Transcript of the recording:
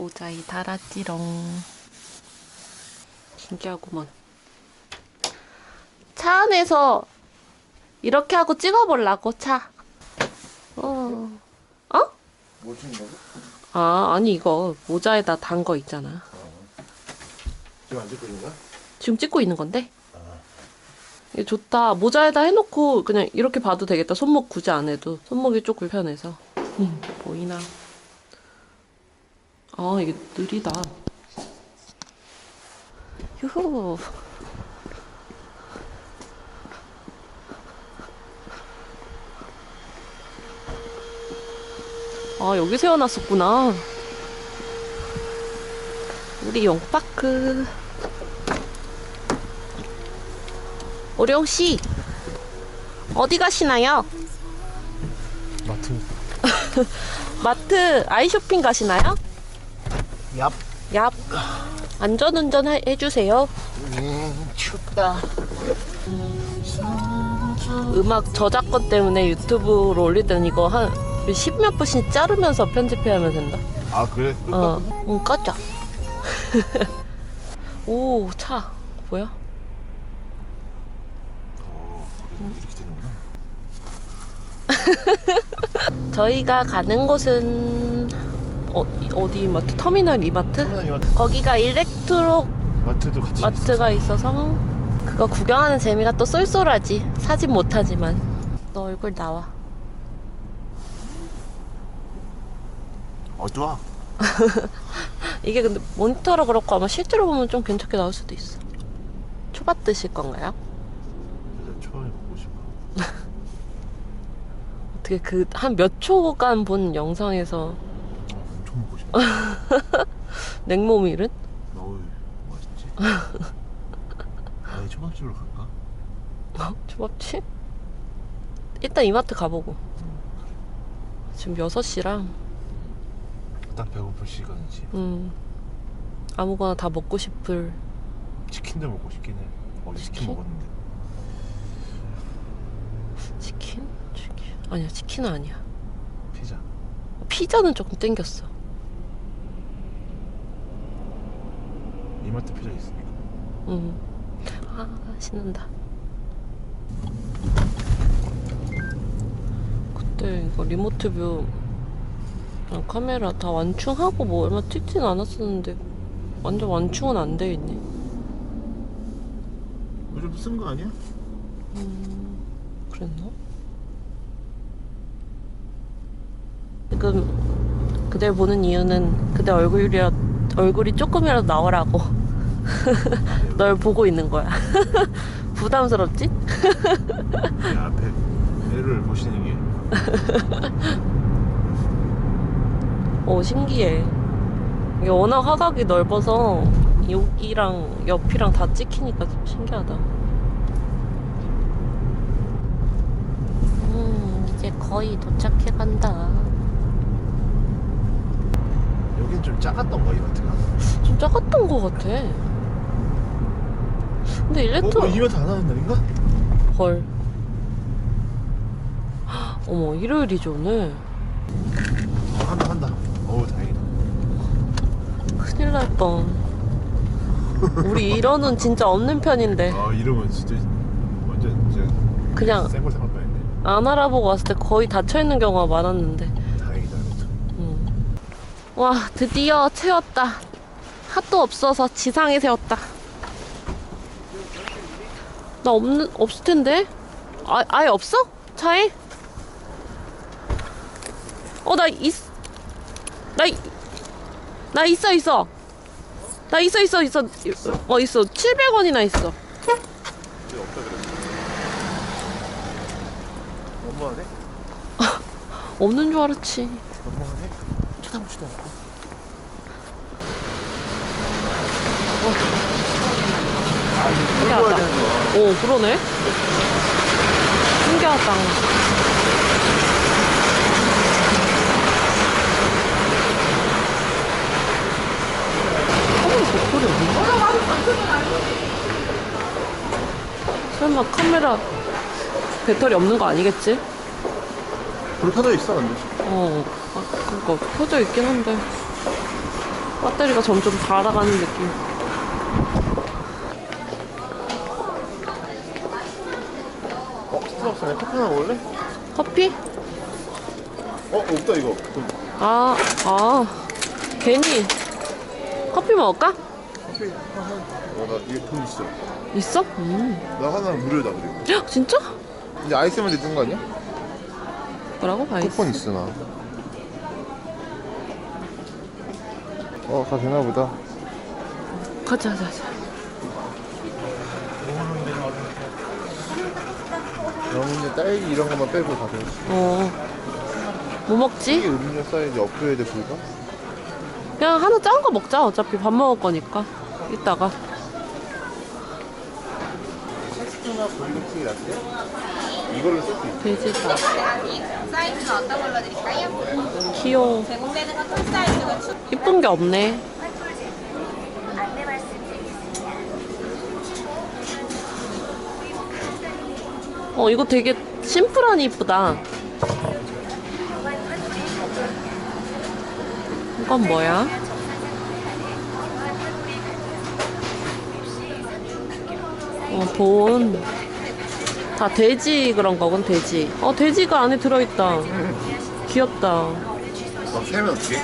모자이 달았지롱. 신기하구먼. 차 안에서 이렇게 하고 찍어보려고, 차. 어. 어? 뭐 거지? 아, 아니, 이거 모자에다 단 거 있잖아. 지금 안 찍고 있는 거야? 지금 찍고 있는 건데? 이게 좋다. 모자에다 해놓고 그냥 이렇게 봐도 되겠다. 손목 굳이 안 해도. 손목이 좀 불편해서. 음, 보이나? 아, 이게 느리다. 휴후. 아, 여기 세워놨었구나. 우리 용파크. 오령 씨 어디 가시나요? 마트 마트 아이쇼핑 가시나요? 얍. 얍. 안전운전 해- 해주세요. 음, 춥다. 음악 저작권 때문에 유튜브로 올릴 때는 이거 한 십몇 분씩 자르면서 편집해야 하면 된다. 아 그래? 어, 응 꺼져. 오 차. 뭐야? 되는구나. 저희가 가는 곳은 어, 어디 마트? 터미널 이마트? 마트. 거기가 일렉트로 마트도 같이 마트가 있어서 그거 구경하는 재미가 또 쏠쏠하지. 사진 못하지만. 너 얼굴 나와. 어두워 이게 근데 모니터로 그렇고 아마 실제로 보면 좀 괜찮게 나올 수도 있어. 초밥 드실 건가요? 싶어. 어떻게 그 한 몇 초간 본 영상에서 먹고 싶어. 냉모밀은? 어우 맛있지? 아니 초밥집으로 갈까? 어? 초밥집? 일단 이마트 가보고. 지금 6시랑. 딱 배고플 시간이지. 음. 아무거나 다 먹고 싶을. 치킨도 먹고 싶긴 해. 어제 치킨, 치킨? 먹었는데. 치킨? 치킨? 아니야 치킨은 아니야. 피자. 피자는 조금 땡겼어 이마트 피자 있으니까 응. 아, 신난다. 그때 이거 리모트 뷰 그냥 카메라 다 완충하고 뭐 얼마 찍진 않았었는데 완전 완충은 안 돼 있네. 요즘 쓴 거 아니야? 그랬나? 지금 그댈 보는 이유는 그대 얼굴이라 얼굴이 조금이라도 나오라고 널 보고 있는 거야. 부담스럽지? 내 앞에 애를 보시는 게오 신기해. 이게 워낙 화각이 넓어서 여기랑 옆이랑 다 찍히니까 좀 신기하다. 음 이제 거의 도착해 간다. 여긴 좀 작았던 거 이마트가 좀 작았던 것 같아. 근데 일렉트로 어? 이마트 안 하는 날인가? 헐. 헉, 어머 일요일이죠 오늘. 어, 한다 한다 어우 다행이다 큰일 날 뻔. 우리 이러는 진짜 없는 편인데 아 이러면 진짜 완전 진짜 그냥 생걸 생각 뻔했네 안 알아보고 왔을 때 거의 닫혀 있는 경우가 많았는데. 와 드디어 채웠다. 핫도 없어서 지상에 세웠다. 나 없는 없을 텐데. 아 아예 없어? 차에? 어나 있. 나 이- 나 있어 있어. 나 있어 있어 있어. 어 있어. 700원이나 있어. 너무하네? 없는 줄 알았지. 너무하네? 쳐다보지도 않고 신기하다. 오, 그러네. 신기하다. 카메라 배터리 없나? 설마 카메라 배터리 없는 거 아니겠지? 불 켜져 있어 근데 어, 아, 그니까 켜져 있긴 한데. 배터리가 점점 닳아가는 느낌. 어? 스타벅스네 커피 하나 먹을래? 커피? 어? 없다 이거 그 아, 아. 괜히. 커피 먹을까? 커피 하나 어, 나 이게 돈 있어 있어? 음. 나 하나 무료다 그리고 헉, 진짜? 이제 아이스만 되는 거 아니야? 뭐라고? 아이스. 쿠폰 있어 나 어, 다 되나 보다. 가자, 가자, 가자. 영은이 딸기 이런 것만 빼고 다 돼. 어. 뭐 먹지? 이게 음료 사이즈 업그레이드 불가? 그냥 하나 작은 거 먹자. 어차피 밥 먹을 거니까. 이따가. 카스트나 볼리티 라떼? 이걸로 쓸수 있어. 돼지다. 사이즈는 어떤 걸로 드릴까요? 귀여워. 제공되는 건통 사이즈가 추 이쁜 게 없네. 어, 이거 되게 심플하니 이쁘다. 이건 뭐야? 어, 본. 다 돼지 그런 거군, 돼지. 어, 돼지가 안에 들어있다. 귀엽다. 막 세면 어떻게?